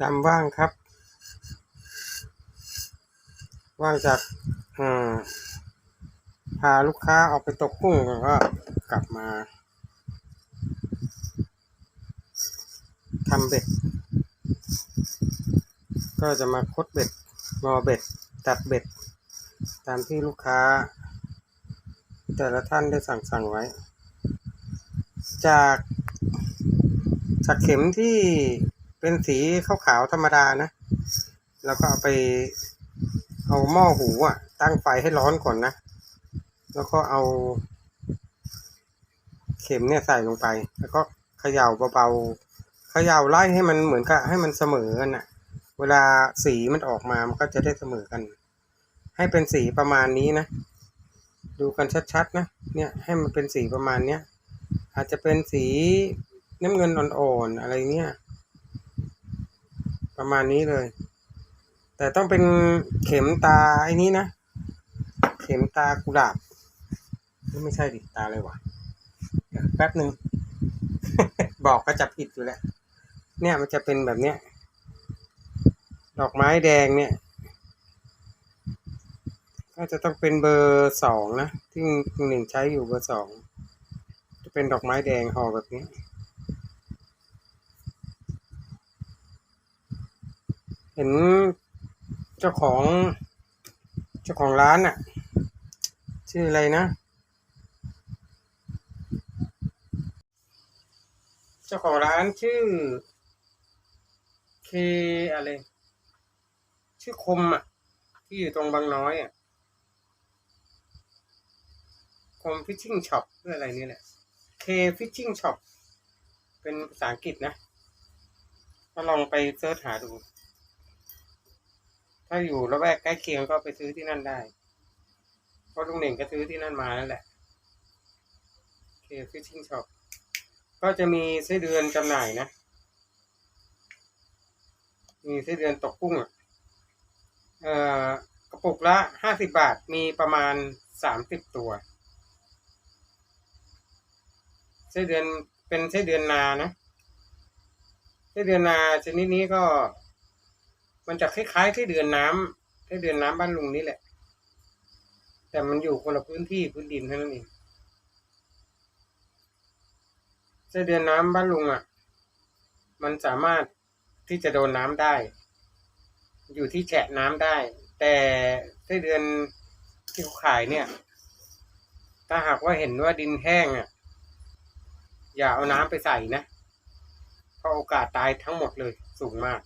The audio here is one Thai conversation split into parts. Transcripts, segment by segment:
จำว่างครับ ว่างจากอ่าพาลูกค้าออกไปตกกุ้งแล้วก็กลับมาทำเบ็ด ก็จะมาคดเบ็ดงอเบ็ด ตัดเบ็ด ตามที่ลูกค้า แต่ละท่านได้สั่งสั่งไว้ จากจากเข็มที่ เป็นสีขาวๆธรรมดานะ แล้วก็เอาไปเอาหม้อหูอะ ตั้งไฟให้ร้อนก่อนนะ แล้วก็เอา เข็มเนี่ยใส่ลงไป แล้วก็เขย่าเบาๆเขย่าไล่ให้มันเหมือนกับให้มันเสมอกันน่ะ เวลาสีมันออกมามันก็จะได้เสมอกัน ให้เป็นสีประมาณนี้นะ ดูกันชัดๆนะ เนี่ยให้มันเป็นสีประมาณเนี้ยอาจจะเป็นสีน้ำเงินอ่อนๆอะไรเงี้ย ประมาณนี้เลย แต่ต้องเป็นเข็มตาไอ้นี้นะ เข็มตากุหลาบไม่ใช่ดิตาอะไรวะแป๊บหนึ่ง บอกก็จะผิดอยู่แล้ว เนี่ยมันจะเป็นแบบเนี้ย ดอกไม้แดงเนี่ย ก็จะต้องเป็นเบอร์สองนะ ที่หนึ่งใช้อยู่เบอร์สอง จะเป็นดอกไม้แดงห่อแบบนี้ ห็นเจ้าของ เจ้าของร้านอะชื่ออะไรนะ เจ้าของร้านชื่อ เคอะไร ชื่อคมอะที่อยู่ตรงบางน้อยอะคมฟิชชิ่งช็อปหรืออะไรนี่แหละ K Fishing Shop เป็นภาษาอังกฤษนะ ก็ลองไปเสิร์ชหาดู ถ้าอยู่ละแวกใกล้เคียงก็ไปซื้อที่นั่นได้ เพราะลุงเหน่งก็ซื้อที่นั่นมานั่นแหละ K Fishing Shop ก็จะมีไส้เดือนจำหน่ายนะ มีไส้เดือนตกกุ้งอะเอ่อกระปุกละห้าสิบบาทมีประมาณสามสิบตัวไส้เดือนเป็นไส้เดือนนานะไส้เดือนนาชนิดนี้ก็ มันจะคล้ายๆไส้เดือนน้ำไส้เดือนน้ำบ้านลุงนี่แหละ แต่มันอยู่คนละพื้นที่พื้นดินเท่านั้นเองไส้เดือนน้ำบ้านลุงอะ มันสามารถที่จะโดนน้ำได้ อยู่ที่แฉะน้ำได้ แต่ไส้เดือนที่เขาขายเนี่ย ถ้าหากว่าเห็นว่าดินแห้งอะ อย่าเอาน้ำไปใส่นะเพราะโอกาสตายทั้งหมดเลยสูงมาก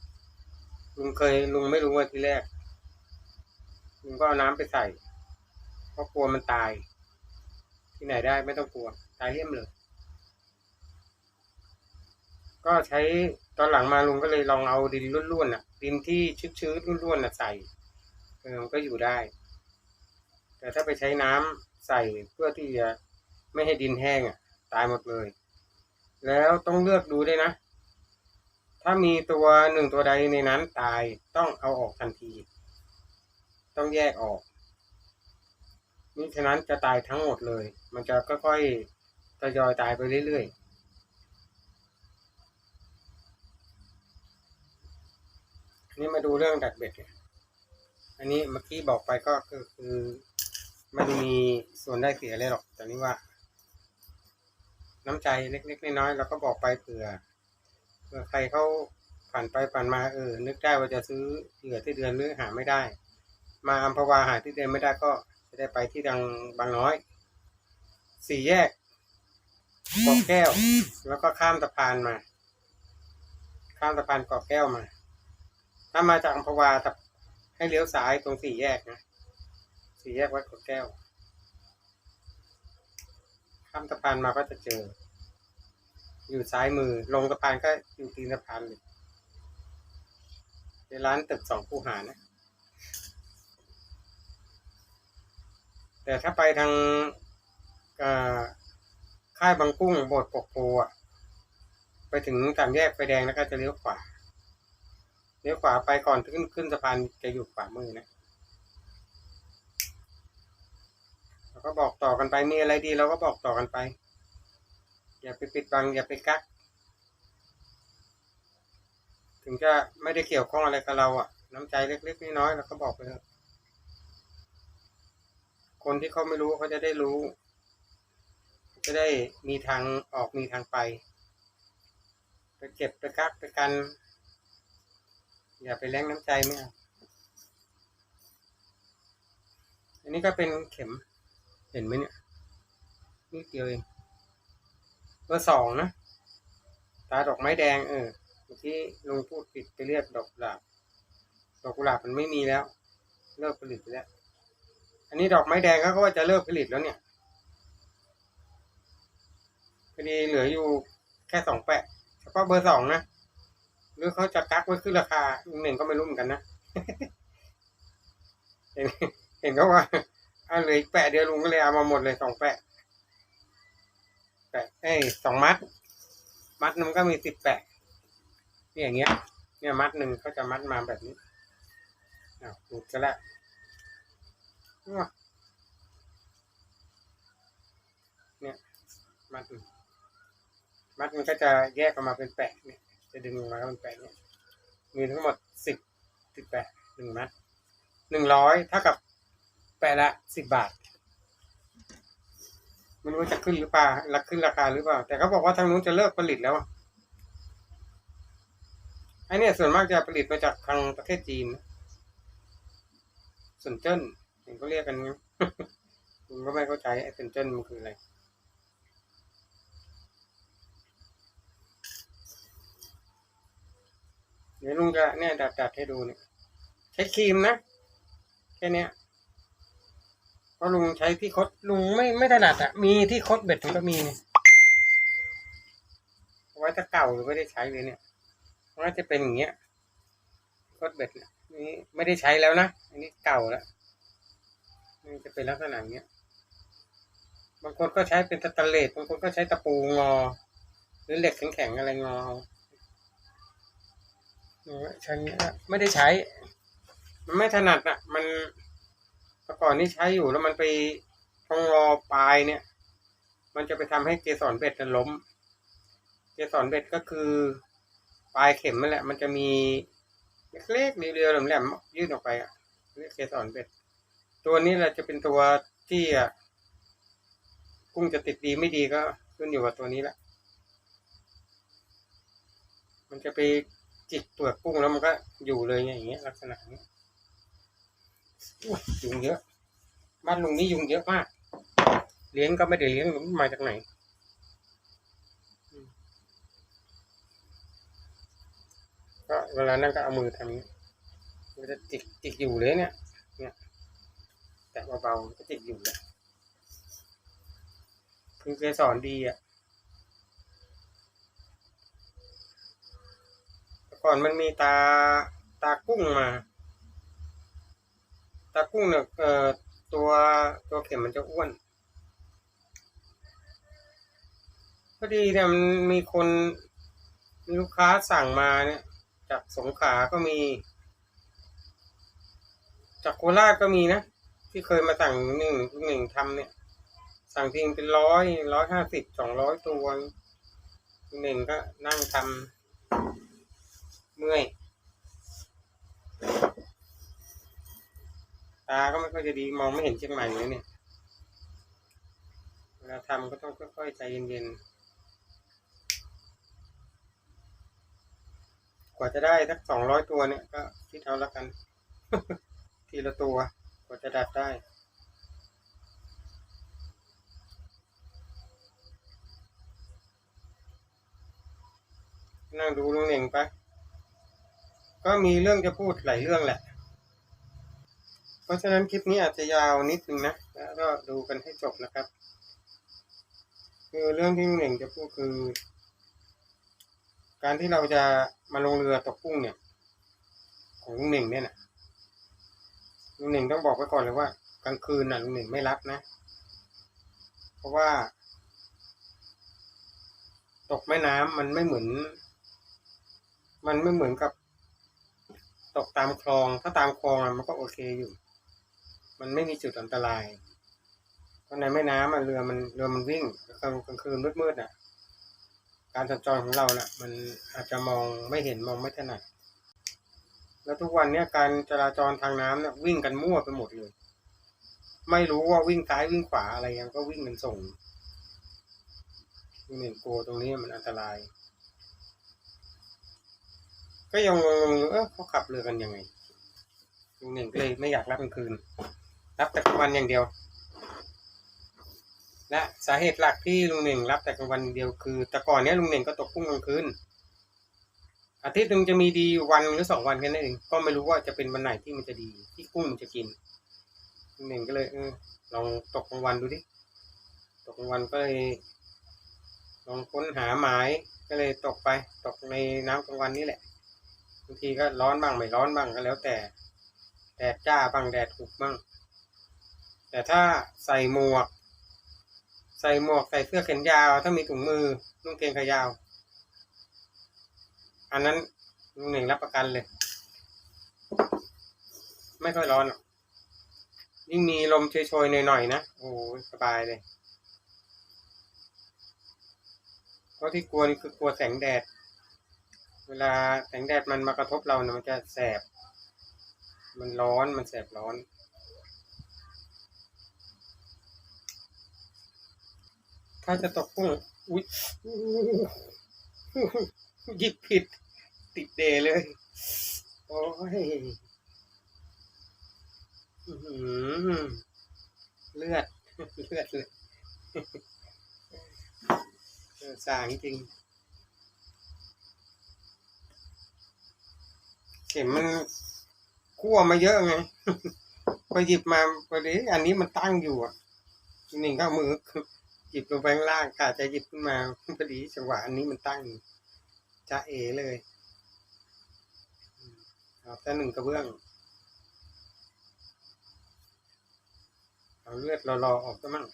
ลุงเคยลุงไม่รู้ว่าทีแรก ลุงก็เอาน้ำไปใส่ เพราะกลัวมันตาย ที่ไหนได้ไม่ต้องกลัว ตายเยี่ยมเลย ก็ใช้ตอนหลังมาลุงก็เลยลองเอาดินร่วนๆน่ะ ดินที่ชื้นๆร่วนๆน่ะใส่เออมันก็อยู่ได้ แต่ถ้าไปใช้น้ำใส่เพื่อที่จะไม่ให้ดินแห้งอะ ตายหมดเลย แล้วต้องเลือกดูด้วยนะ ถ้ามีตัวหนึ่งตัวใดในนั้นตายต้องเอาออกทันที ต้องแยกออกมิฉะนั้นจะตายทั้งหมดเลย มันจะค่อยๆทยอยตายไปเรื่อยๆนนี้มาดูเรื่องดักเบ็ดเนี่ยอันนี้เมื่อกี้บอกไปก็คือคือไม่ได้มีส่วนได้เสียเลยหรอก แต่นี่ว่า น้ำใจเล็กๆน้อยๆเราก็บอกไปเผื่อ เผื่อใครเขาผ่านไปผ่านมาเออ นึกได้ว่าจะซื้อเหยื่อที่เดือนหรือหาไม่ได้ มาอัมพวาหาที่เดือนไม่ได้ก็จะได้ไปที่ดังบางน้อย สี่แยกกาะแก้ว แล้วก็ข้ามสะพานมา ข้ามสะพานกาะแก้วมา ถ้ามาจากอัมพวาจะให้เลี้ยวซ้ายตรงสี่แยกนะสี่แยกวัดกาะแก้ว ข้ามสะพานมาก็จะเจอ อยู่ซ้ายมือ ลงสะพานก็อยู่ตีนสะพานเลยในร้านตึกสองคูหานะ แต่ถ้าไปทางอ่าค่ายบางกุ้งโบสถ์ปกโพอะ ไปถึงสามแยกไฟแดงแล้วก็จะเลี้ยวขวา เลี้ยวขวาไปก่อนขึ้นขึ้นสะพานจะอยู่ขวามือนะเราก็บอกต่อกันไปมีอะไรดีเราก็บอกต่อกันไป อย่าไปปิดบังอย่าไปกัก ถึงจะไม่ได้เกี่ยวข้องอะไรกับเราอะน้ำใจเล็กๆน้อยๆเราก็บอกไปเถอะคนที่เขาไม่รู้เขาจะได้รู้ จะได้มีทางออกมีทางไปไปเก็บไปกักไปกัน อย่าไปแรงน้ำใจไม่เอาอันนี้ก็เป็นเข็มเห็นไหมเนี่ยนี่เดียวเอง เบอร์สองนะ ตาดอกไม้แดง เออเมื่อกี้ลุงพูดผิดไปเรียกดอกกุหลาบ ดอกกุหลาบมันไม่มีแล้ว เลิกผลิตไปแล้ว อันนี้ดอกไม้แดงเขาก็ว่าจะเลิกผลิตแล้วเนี่ยพอดีเหลืออยู่แค่สองแปะเฉพาะเบอร์สองนะหรือเขาจะกักไว้ขึ้นราคาลุงหนึ่งก็ไม่รู้เหมือนกันนะเห็นเห็นเขาว่าเอาเหลยแปะเดียวลุงก็เลยเอามาหมดเลยสองแปะ ปะเอ้ยสองมัด มัดนึงก็มีสิบแปะนี่อย่างเงี้ย เนี่ยมัดหนึ่งเขาจะมัดมาแบบนี้อ้าวหลุดกันละเนี่ยมัดหนึ่งมัดมันก็จะแยกออกมาเป็นแปะเนี่ย จะดึงออกมาก็เป็นแปะเนี่ย มีทั้งหมดสิบสิบแปะหนึ่งมัดหนึ่งร้อยเท่ากับแปะละสิบบาท ไม่รู้ว่าจะขึ้นหรือเปล่ารักขึ้นราคาหรือเปล่า แต่เขาบอกว่าทางนู้นจะเลิกผลิตแล้วอะไอเนี่ยส่วนมากจะผลิตมาจากทางประเทศจีนส่วนเจิ้นเห็นเขาเรียกกันงั้ผมก็ไม่เข้าใจไอ้ส่วนเจิ้นมันคืออะไรเดี๋ยวลุงจะเนี่ยดัดดัดให้ดูเนี่ยใช้ครีมนะแค่เนี้ย เพราะลุงใช้ที่คดลุงไม่ไม่ถนัดอะมีที่คดเบ็ดมันก็มีนี่ไว้ถ้าเก่าหรือไม่ได้ใช้เลยเนี่ยมันก็จะเป็นอย่างเงี้ยคดเบ็ดเนี่ยนี่ไม่ได้ใช้แล้วนะอันนี้เก่าแล้วมันจะเป็นลักษณะอย่างเงี้ยบางคนก็ใช้เป็นตะเลดบางคนก็ใช้ตะปูงอ หรือเหล็กแข็งๆอะไรงอเอาใช้เงี้ไม่ได้ใช้ มันไม่ถนัดอะ มัน แต่ก่อนนี่ใช้อยู่แล้วมันไปตรงงอปลายเนี่ย มันจะไปทำให้เกสรเบ็ดมันล้ม เกสรเบ็ดก็คือปลายเข็มนั่นแหละ มันจะมีเล็กๆเรียวๆแหลมๆยื่นออกไปอะเรียกเกสรเบ็ด ตัวนี้แหละจะเป็นตัวที่อะกุ้งจะติดดีไม่ดีก็ขึ้นอยู่กับตัวนี้แหละ มันจะไปจิกเปลือกกุ้งแล้วมันก็อยู่เลยอย่างเงี้ยลักษณะนี้ ยุงเยอะ บ้านลุงนี่ยุงเยอะมาก เลี้ยงก็ไม่ได้เลี้ยงมันมาจากไหนก็เวลานั่งก็เอามือทำนี้มันจะจิกจิกอยู่เลยเนี่ย เนี่ย แต่เบาๆก็จิกอยู่เลยคือเกสอนดีอะก่อนมันมีตาตากุ้งมา ตากุ้งเนี่ยเอ่อตัวตัวเข็มมันจะอ้วนพอดีเนี่ยมันมีคนมีลูกค้าสั่งมาเนี่ย จากสงขลาก็มี จากโคราชก็มีนะ ที่เคยมาสั่งหนึ่งหนึ่งทำเนี่ย สั่งทิ้งเป็นร้อยร้อยห้าสิบสองร้อยตัวหนึ่งก็นั่งทำเมื่อย ตาก็ไม่ค่อยจะดีมองไม่เห็นเชียงใหม่เลยเนี่ยเวลาทำก็ต้องค่อยๆใจเย็นๆ กว่าจะได้สักสองร้อยตัวเนี่ยก็คิดเอาล้วกัน ทีละตัว กว่าจะดัดได้นั่งดูลุงเหน่งไป ก็มีเรื่องจะพูดหลายเรื่องแหละ เพราะฉะนั้นคลิปนี้อาจจะยาวนิดนึงนะแล้วก็ดูกันให้จบนะครับ คือเรื่องที่หนึ่งจะพูดคือ การที่เราจะมาลงเรือตกกุ้งเนี่ย ของลุงหนึ่งเนี่ยนะลุงหนึ่งต้องบอกไว้ก่อนเลยว่า กลางคืนน่ะลุงหนึ่งไม่รับนะ เพราะว่า ตกแม่น้ำมันไม่เหมือน มันไม่เหมือนกับตกตามคลอง ถ้าตามคลองมันก็โอเคอยู่ มันไม่มีจุดอันตรายเพราะในแม่น้ำอะเรือมันเรือมันวิ่งกลางกลางคืนมืดๆน่ะ การสัญจรของเราน่ะ มันอาจจะมองไม่เห็นมองไม่ถนัดแล้วทุกวันเนี้ยการจราจรทางน้ำเนี่ยวิ่งกันมั่วไปหมดเลย ไม่รู้ว่าวิ่งซ้ายวิ่งขวาอะไรยังก็วิ่งกันส่งนี่กลัวตรงนี้มันอันตราย ก็ยังงงอยู่เออเขาขับเรือกันยังไงลุงหนึ่งก็เลยไม่อยากรับกลางคืน รับแต่กลางวันอย่างเดียว และสาเหตุหลักที่ลุงหนึ่งรับแต่กลางวันเดียวคือแต่ก่อนเนี้ยลุงหนึ่งก็ตกกุ้งกลางคืนอาทิตย์หนึ่งจะมีดีวันหรือสองวันแค่นั้นเองก็ไม่รู้ว่าจะเป็นวันไหนที่มันจะดีที่กุ้งมันจะกินลุงหนึ่งก็เลยเออลองตกกลางวันดูดิตกกลางวันก็เลยลองค้นหาหมายก็เลยตกไปตกในน้ำกลางวันนี่แหละบางทีก็ร้อนบ้างไม่ร้อนบ้างก็แล้วแต่แดดจ้าบ้างแดดหุบบ้าง แต่ถ้าใส่หมวก ใส่หมวกใส่เสื้อแขนยาว ถ้ามีถุงมือนุ่งเกงขายาว อันนั้นลุงหนึ่งรับประกันเลย ไม่ค่อยร้อนยิ่งมีลมโชยๆหน่อยๆนะโอ้สบายเลยเพราะที่กลัวนี่คือกลัวแสงแดด เวลาแสงแดดมันมากระทบเราเนี่ยมันจะแสบ มันร้อนมันแสบร้อน ถ้าจะตกกุ้งอุ๊ยหยิบผิด ติดเดเลย โอ้ยเลือด เลือดเลยสางจริง เข็มมันคั่วมาเยอะไงพอหยิบมาพอดีอันนี้มันตั้งอยู่อะนี่ก็เอามือ หยิบลงไปข้างล่างกะจะหยิบขึ้นมาพอดีจังหวะอันนี้มันตั้งอยู่จะเอเลยเอาแต่หนึ่งกระเบื้องเอาเลือดรอๆออกก็มั่ง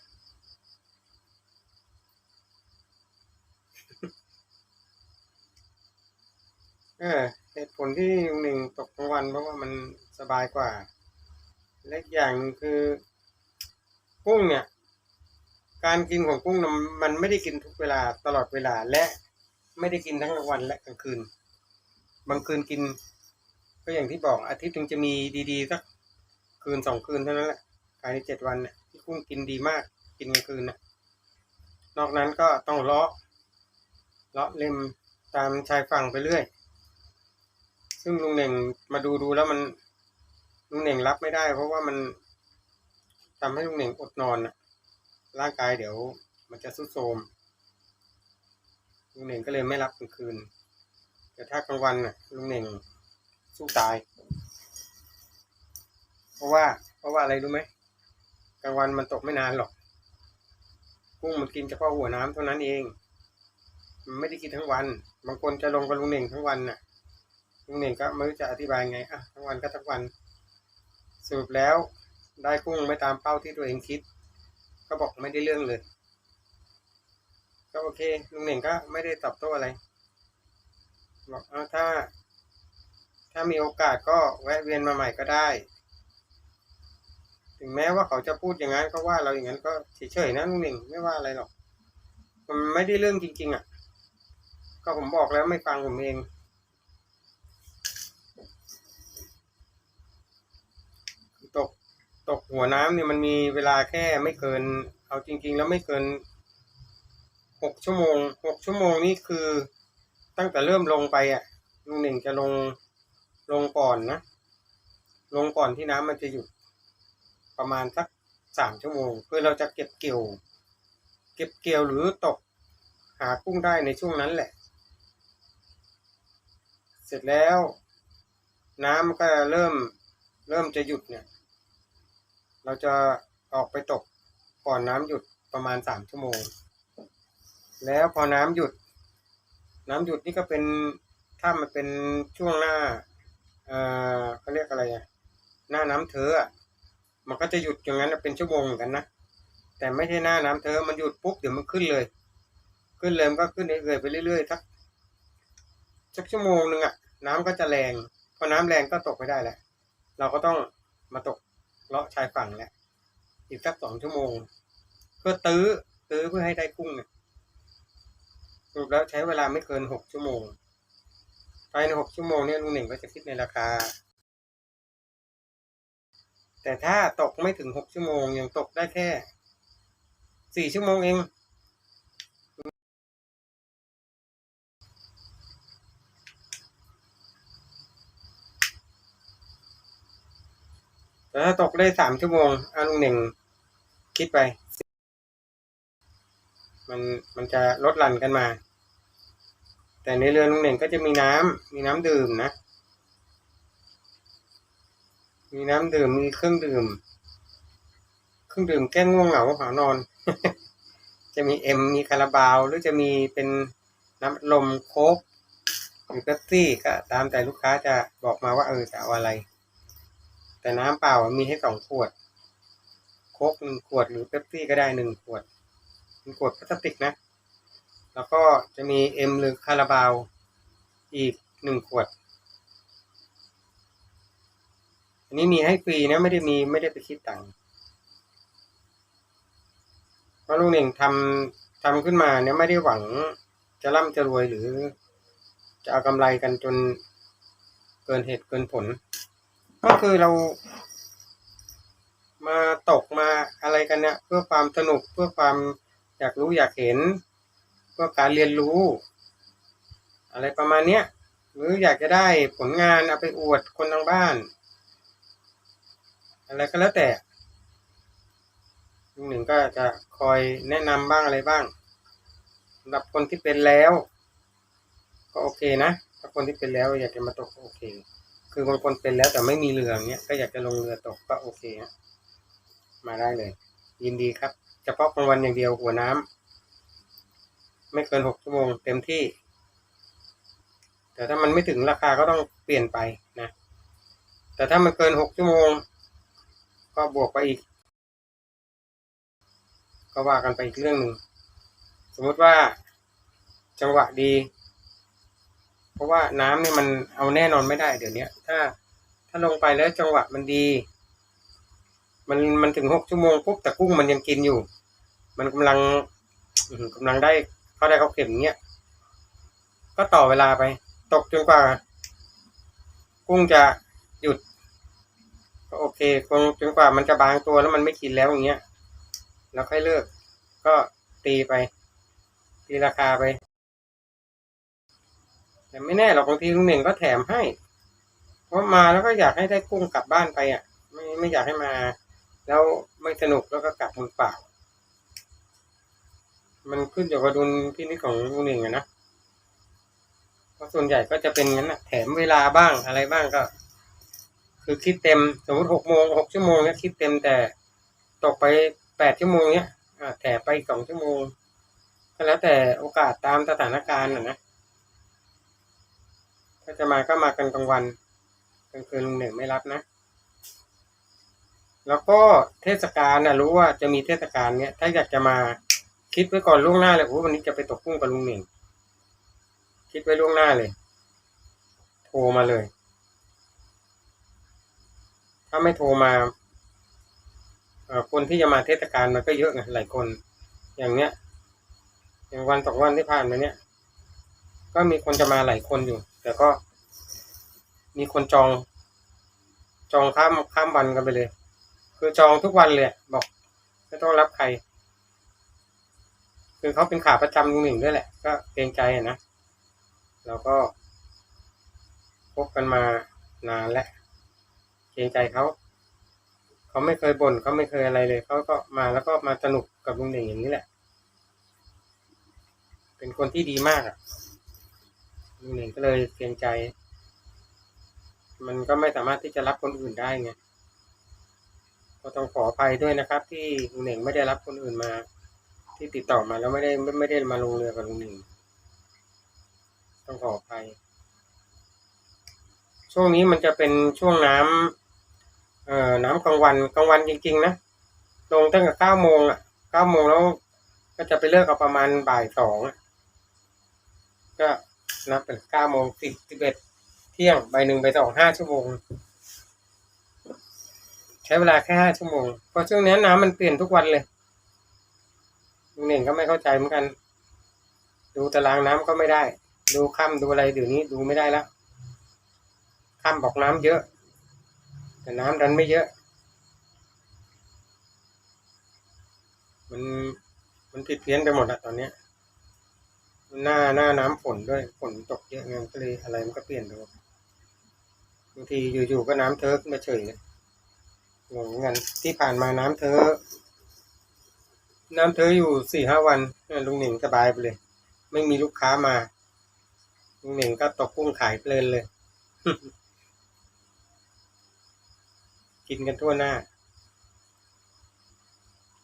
เออเหตุผลที่หนึ่งตกกลางวันเพราะว่ามันสบายกว่าและอีกอย่างนึงคือกุ้งเนี่ย การกินของกุ้งมันไม่ได้กินทุกเวลาตลอดเวลาและไม่ได้กินทั้งกลางวันและกลางคืน บางคืนกิน ก็อย่างที่บอกอาทิตย์ถึงจะมีดีๆสักคืนสองคืนเท่านั้นแหละภายในเจ็ดวันเนี่ยที่กุ้งกินดีมาก กินกลางคืนนะนอกนั้นก็ต้องเลาะเลาะเล็มตามชายฝั่งไปเรื่อย ซึ่งลุงเหน่งมาดูดูแล้วมันลุงเหน่งรับไม่ได้ เพราะว่ามันทำให้ลุงเหน่งอดนอนน่ะ ร่างกายเดี๋ยว มันจะสุดโทมลุงเหน่งก็เลยไม่รับกลางคืน แต่ถ้ากลางวันน่ะลุงเหน่งสู้ตาย เพราะว่า เพราะว่าอะไรรู้ไหมกลางวันมันตกไม่นานหรอกกุ้งมันกินเฉพาะหัวน้ำเท่านั้นเองมันไม่ได้กินทั้งวัน บางคนจะลงกับลุงเหน่งทั้งวันน่ะลุงเหน่งก็ไม่รู้จะอธิบายไงอะทั้งวันก็ทั้งวันสรุปแล้วได้กุ้งไม่ตามเป้าที่ตัวเองคิด ก็บอกไม่ได้เรื่องเลย ก็โอเคลุงเหน่งก็ไม่ได้ตอบโต้อะไรบอกเอาถ้า ถ้ามีโอกาสก็แวะเวียนมาใหม่ก็ได้ ถึงแม้ว่าเขาจะพูดอย่างนั้นก็ว่าเราอย่างนั้นก็เฉยๆนะลุงเหน่งไม่ว่าอะไรหรอก มันไม่ได้เรื่องจริง ๆ อะ ก็ผมบอกแล้วไม่ฟังผมเอง ตกหัวน้ำเนี่ยมันมีเวลาแค่ไม่เกิน เอาจริง ๆ แล้วไม่เกินหกชั่วโมงหกชั่วโมงนี่คือตั้งแต่เริ่มลงไปอะลุงหนึ่งจะลงลงก่อนนะ ลงก่อนที่น้ำมันจะหยุด ประมาณสักสามชั่วโมงเพื่อเราจะเก็บเกี่ยว เก็บเกี่ยวหรือตกหากุ้งได้ในช่วงนั้นแหละ เสร็จแล้ว น้ำก็เริ่มเริ่มจะหยุดเนี่ย เราจะออกไปตกก่อนน้ำหยุดประมาณสามชั่วโมง แล้วพอน้ำหยุด น้ำหยุดนี่ก็เป็นถ้ามันเป็นช่วงหน้าเอ่อเขาเรียกอะไรอะหน้าน้ำเธออะมันก็จะหยุดอย่างนั้นเป็นชั่วโมงเหมือนกันนะแต่ไม่ใช่หน้าน้ำเธอมันหยุดปุ๊บเดี๋ยวมันขึ้นเลย ขึ้นเลยมันก็ขึ้นเรื่อยๆไปเรื่อยๆสักสักชั่วโมงหนึ่งอะน้ำก็จะแรงพอน้ำแรงก็ตกไม่ได้แหล้วเราก็ต้องมาตก เลาะชายฝั่งแล้วอีกสักสองชั่วโมง เพื่อตื้อตื้อเพื่อให้ได้กุ้งเนี่ยสรุปแล้วใช้เวลาไม่เกินหกชั่วโมงภายในหกชั่วโมงเนี่ยลุงหนึ่งก็จะคิดในราคา แต่ถ้าตกไม่ถึงหกชั่วโมงยังตกได้แค่สี่ชั่วโมงเอง แต่ถ้าตกได้สามชั่วโมงอาลุงหนึ่งคิดไป มันมันจะลดหลั่นกันมา แต่ในเรือลุงหนึ่งก็จะมีน้ำมีน้ำดื่มนะ มีน้ำดื่มมีเครื่องดื่ม เครื่องดื่มแก้ง่วงเหงาหานอน จะมีเอ็มมีคาราบาว หรือจะมีเป็นน้ำลมโคกหรือเป๊ปซี่ก็ตามแต่ลูกค้าจะบอกมาว่าเออจะเอาอะไร แต่น้ำเปล่ามีให้สองขวด โค้กหนึ่งขวดหรือเป๊ปซี่ก็ได้หนึ่งขวดเป็นขวดพลาสติกนะ แล้วก็จะมีเอ็มหรือคาราบาวอีกหนึ่งขวด อันนี้มีให้ฟรีนะไม่ได้มีไม่ได้ไปคิดตังค์เพราะลุงหนึ่งทำทำขึ้นมาเนี่ยไม่ได้หวังจะร่ำจะรวยหรือจะเอากำไรกันจนเกินเหตุเกินผล ก็คือเรา มาตกมาอะไรกันเนี่ยเพื่อความสนุกเพื่อความอยากรู้อยากเห็น เพื่อการเรียนรู้ อะไรประมาณเนี้ยหรืออยากจะได้ผลงานเอาไปอวดคนทางบ้าน อะไรก็แล้วแต่ลุงหนึ่งก็จะคอยแนะนำบ้างอะไรบ้างสำหรับคนที่เป็นแล้ว ก็โอเคนะ ถ้าคนที่เป็นแล้วอยากจะมาตกก็โอเค คือบางคนเป็นแล้วแต่ไม่มีเรืออย่างเงี้ยก็อยากจะลงเรือตกก็โอเคฮะมาได้เลย ยินดีครับ เฉพาะกลางวันอย่างเดียวหัวน้ำไม่เกินหกชั่วโมงเต็มที่ แต่ถ้ามันไม่ถึงราคาก็ต้องเปลี่ยนไปนะ แต่ถ้ามันเกินหกชั่วโมง ก็บวกไปอีก ก็ว่ากันไปอีกเรื่องหนึ่งสมมติว่าจังหวะดี เพราะว่าน้ำเนี่ยมันเอาแน่นอนไม่ได้เดี๋ยวนี้ถ้าถ้าลงไปแล้วจังหวะมันดี มันมันถึงหกชั่วโมงปุ๊บแต่กุ้งมันยังกินอยู่ มันกำลังอื้อหือกำลังได้เขาได้เขาเข็มเงี้ยก็ต่อเวลาไป ตกจนกว่า กุ้งจะหยุดก็โอเคคงจนกว่ามันจะบางตัวแล้วมันไม่กินแล้วอย่างเงี้ยแล้วค่อยเลิก ก็ตีไป ตีราคาไป แต่ไม่แน่หรอกบางทีลุงเหน่งก็แถมให้ เพราะมาแล้วก็อยากให้ได้กุ้งกลับบ้านไปอะ ไม่ไม่อยากให้มา แล้วไม่สนุกแล้วก็กลับมือเปล่า มันขึ้นอยู่กับดุลพินิจของลุงเหน่งอะนะเพราะส่วนใหญ่ก็จะเป็นงั้นนะแถมเวลาบ้างอะไรบ้างก็ คือคิดเต็มสมมติหกโมงหกชั่วโมงเนี่ยคิดเต็มแต่ตกไปแปดชั่วโมงเนี้ยแถมไปสองชั่วโมงก็แล้วแต่โอกาสตามสถานการณ์อะนะ ถ้าจะมาก็มากันกลางวันกลางคืนลุงหนึ่งไม่รับนะ แล้วก็เทศกาลนะรู้ว่าจะมีเทศกาลเนี้ยถ้าอยากจะมาคิดไว้ก่อนล่วงหน้าเลยโอ้วันนี้จะไปตกกุ้งกับลุงหนึ่งคิดไว้ล่วงหน้าเลย โทรมาเลย ถ้าไม่โทรมาคนที่จะมาเทศกาลมันก็เยอะไงหลายคน อย่างเนี้ย อย่างวันสองวันที่ผ่านมาเนี้ยก็มีคนจะมาหลายคนอยู่ แต่ก็ มีคนจอง จองข้ามข้ามวันกันไปเลย คือจองทุกวันเลยบอกไม่ต้องรับใคร คือเขาเป็นขาประจำลุงหนึ่งด้วยแหละ ก็เกรงใจนะเราก็พบกันมานานแล้วเกรงใจเขาเขาไม่เคยบ่นเขาไม่เคยอะไรเลยเขาก็มาแล้วก็มาสนุกกับลุงหนึ่งอย่างนี้แหละ เป็นคนที่ดีมากอะ ลุงหนึ่งก็เลยเกรงใจ มันก็ไม่สามารถที่จะรับคนอื่นได้ไงก็ต้องขออภัยด้วยนะครับ ที่ลุงหนึ่งไม่ได้รับคนอื่นมา ที่ติดต่อมาแล้วไม่ได้ไม่ไม่ได้มาลงเรือกับลุงหนึ่งต้องขออภัย ช่วงนี้มันจะเป็นช่วงน้ำเอ่อ น้ำกลางวันกลางวันจริง ๆ นะลงตั้งแต่เก้าโมงอะเก้าโมงแล้วก็จะไปเลิกเอาประมาณบ่ายสองอะก็ นับเป็นเก้าโมงสิบสิบเอ็ดเที่ยงใบหนึ่งใบสองห้าชั่วโมง ใช้เวลาแค่ห้าชั่วโมงเพราะช่วงนี้น้ำมันเปลี่ยนทุกวันเลยลุงเน่งก็ไม่เข้าใจเหมือนกัน ดูตารางน้ำก็ไม่ได้ ดูค่ำดูอะไรเดี๋ยวนี้ดูไม่ได้แล้วข้าบอกน้ำเยอะ แต่น้ำดันไม่เยอะ มันมันผิดเพี้ยนไปหมดอะตอนเนี้ย หน้าหน้าน้ำฝนด้วยฝนตกเยอะไงมันก็เลยอะไรมันก็เปลี่ยนไปบางทีอยู่ๆก็น้ำเทอะขึ้นมาเฉยเลยงงเหมือนกันที่ผ่านมาน้ำเทอะน้ำเทอะอยู่สี่ห้าวันลุงหนิงสบายไปเลย ไม่มีลูกค้ามาลุงหนิงก็ตกกุ้งขายเพลินเลย กินกันทั่วหน้า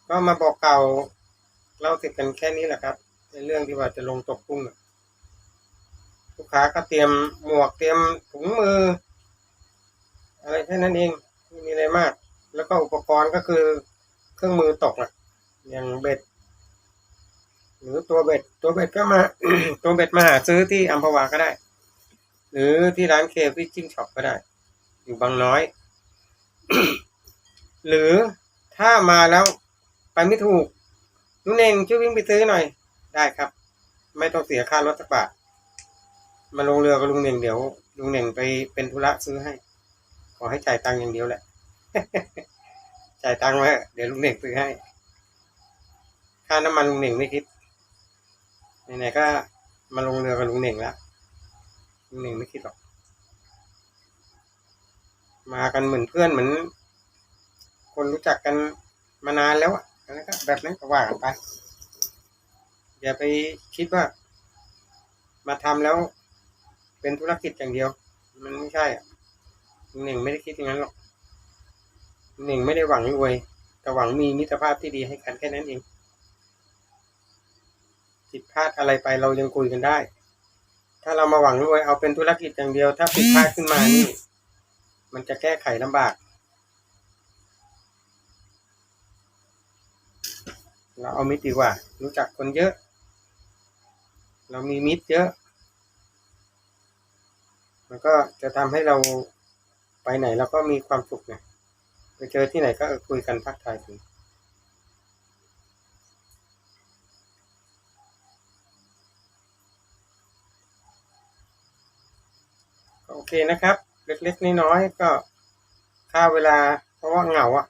ก็มาบอกเก่าเล่าติดกันแค่นี้แหละครับ ในเรื่องที่ว่าจะลงตกกุ้งน่ะลูกค้าก็เตรียมหมวกเตรียมถุงมือ อะไรแค่นั้นเองไม่มีอะไรมาก แล้วก็อุปกรณ์ก็คือเครื่องมือตกอะ อย่างเบ็ด หรือตัวเบ็ด ตัวเบ็ดก็มา ตัวเบ็ดมาหาซื้อที่อัมพวาก็ได้ หรือที่ร้านเคฟที่จิ้งช็อปก็ได้ อยู่บางน้อย หรือถ้ามาแล้วไปไม่ถูกลุงเน่งช่วยวิ่งไปซื้อหน่อย ได้ครับ ไม่ต้องเสียค่ารถสักบาทมาลงเรือกับลุงเน่งเดี๋ยวลุงเน่งไปเป็นธุระซื้อให้ ขอให้จ่ายตังค์อย่างเดียวแหละ จ่ายตังค์ไว้เดี๋ยวลุงเน่งซื้อให้ ค่าน้ำมันลุงเน่งไม่คิดไหนๆก็มาลงเรือกับลุงเน่งแล้วลุงเน่งไม่คิดหรอก มากันเหมือนเพื่อนเหมือน คนรู้จักกันมานานแล้วอะแล้วก็แบบนั้นก็ว่ากันไป อย่าไปคิดว่า มาทำแล้ว เป็นธุรกิจอย่างเดียว มันไม่ใช่อะลุงเน่งไม่ได้คิดอย่างนั้นหรอกลุงเน่งไม่ได้หวังรวย แต่หวังมีมิตรภาพที่ดีให้กันแค่นั้นเองผิดพลาดอะไรไปเรายังคุยกันได้ ถ้าเรามาหวังรวยเอาเป็นธุรกิจอย่างเดียว ถ้าผิดพลาดขึ้นมานี่ มันจะแก้ไขลำบาก เราเอามิตรกว่า รู้จักคนเยอะ เรามีมิตรเยอะ มันก็จะทำให้เราไปไหนเราก็มีความสุขไงไปเจอที่ไหนก็คุยกันทักทายกันโอเคนะครับ เล็กๆน้อยๆก็ค่าเวลา เพราะว่าเหงาอะ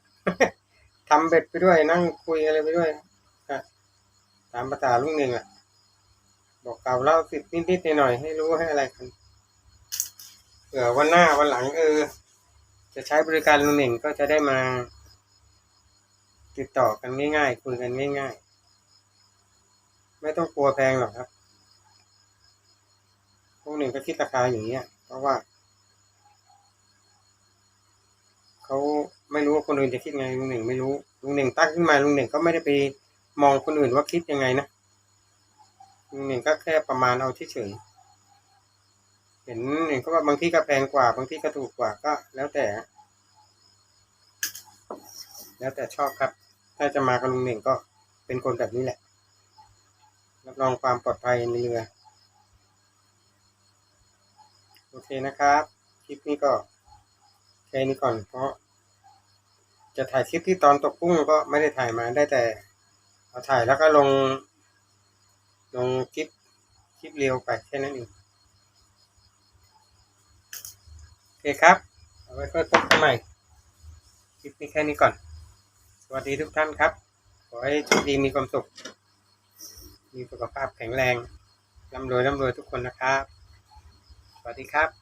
ทำเบ็ดไปด้วยนั่งคุยอะไรไปด้วยตามภาษาลุงหนึ่งอะ บอกเกล่าวเล่าสิบนิดๆหน่อยๆให้รู้ให้อะไรกันเผื่อวันหน้าวันหลังเออ จะใช้บริการลุงหนึ่งก็จะได้มา ติดต่อกันง่ายๆคุยกันง่าย ๆ ไม่ต้องกลัวแพงหรอกครับพวกหนึ่งก็คิดราคาอย่างเงี้ย เพราะว่าเขาไม่รู้ว่าคนอื่นจะคิดไงลุงหนึ่งไม่รู้ลุงหนึ่งตั้งขึ้นมาลุงหนึ่งก็ไม่ได้ไปมองคนอื่นว่าคิดยังไงนะ หนึ่งก็แค่ประมาณเอาที่เฉยเห็นหนเขาว่าบางที่ก็แพงกว่า บางที่ก็ถูกกว่าก็แล้วแต่ แล้วแต่ชอบครับ ถ้าจะมากับลุงหนึ่งก็เป็นคนแบบนี้แหละรับรองความปลอดภัยในเรือโอเคนะครับ คลิปนี้ก็แค่นี้ก่อนเพราะ จะถ่ายคลิปที่ตอนตกกุ้งก็ไม่ได้ถ่ายมาได้แต่เอาถ่ายแล้วก็ลง ลงคลิปคลิปเร็วไปแค่นั้นเองโอเคครับเอาไว้ค่อยพบกันใหม่คลิปนี้แค่นี้ก่อน สวัสดีทุกท่านครับขอให้โชคดีมีความสุข มีสุขภาพแข็งแรงร่ำรวยร่ำรวยทุกคนนะครับ สวัสดีครับ